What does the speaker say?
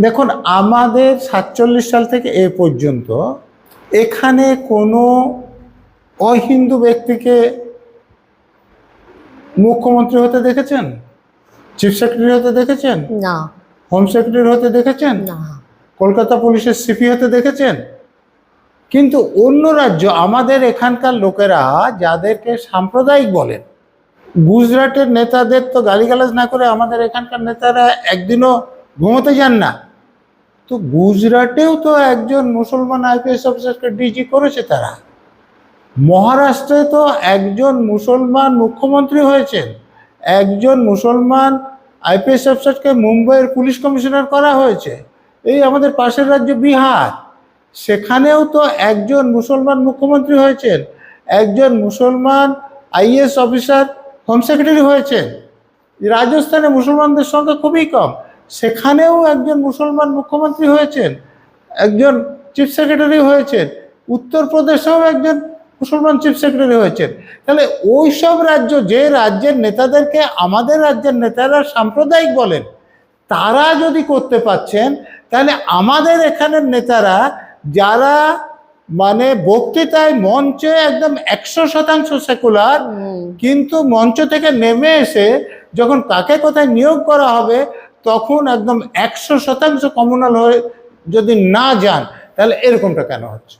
দেখুন আমাদের সাতচল্লিশ সাল থেকে এ পর্যন্ত এখানে কোনো অহিন্দু ব্যক্তিকে মুখ্যমন্ত্রী হতে দেখেছেন? চিফ সেক্রেটারি হতে দেখেছেন? না। হোম সেক্রেটারি হতে দেখেছেন? না। কলকাতা পুলিশের সিপি হতে দেখেছেন? কিন্তু অন্য রাজ্য আমাদের এখানকার লোকেরা যাদেরকে সাম্প্রদায়িক বলেন গুজরাটের নেতাদের তো গালিগালাজ না করে আমাদের এখানকার নেতারা একদিনও ঘুমোতে যান না। তো গুজরাটেও তো একজন মুসলমান আইপিএস অফিসারকে ডিজি করেছে তারা। মহারাষ্ট্রে তো একজন মুসলমান মুখ্যমন্ত্রী হয়েছেন। একজন মুসলমান আইপিএস অফিসারকে মুম্বাইয়ের পুলিশ কমিশনার করা হয়েছে। এই আমাদের পাশের রাজ্য বিহার। সেখানেও তো একজন মুসলমান মুখ্যমন্ত্রী হয়েছেন। একজন মুসলমান আইএস অফিসার হোম সেক্রেটারি হয়েছেন। রাজস্থানে মুসলমানদের সংখ্যা খুবই কম। সেখানেও একজন মুসলমান মুখ্যমন্ত্রী হয়েছেন একজন চিফ সেক্রেটারি হয়েছেন উত্তরপ্রদেশেও একজন মুসলমান চিফ সেক্রেটারি হয়েছেন। তাহলে ওই সব রাজ্য যে রাজ্যের নেতাদেরকে আমাদের রাজ্যের নেতারা সাম্প্রদায়িক বলেন তারা যদি করতে পাচ্ছেন তাহলে আমাদের এখানের নেতারা যারা মানে বক্তৃতায় মঞ্চে একদম একশো শতাংশ সেকুলার কিন্তু মঞ্চ থেকে নেমে এসে যখন কাকে কোথায় নিয়োগ করা হবে তখন একদম একশো শতাংশ কমনাল হয়ে যদি না যান তাহলে এরকমটা কেন হচ্ছে?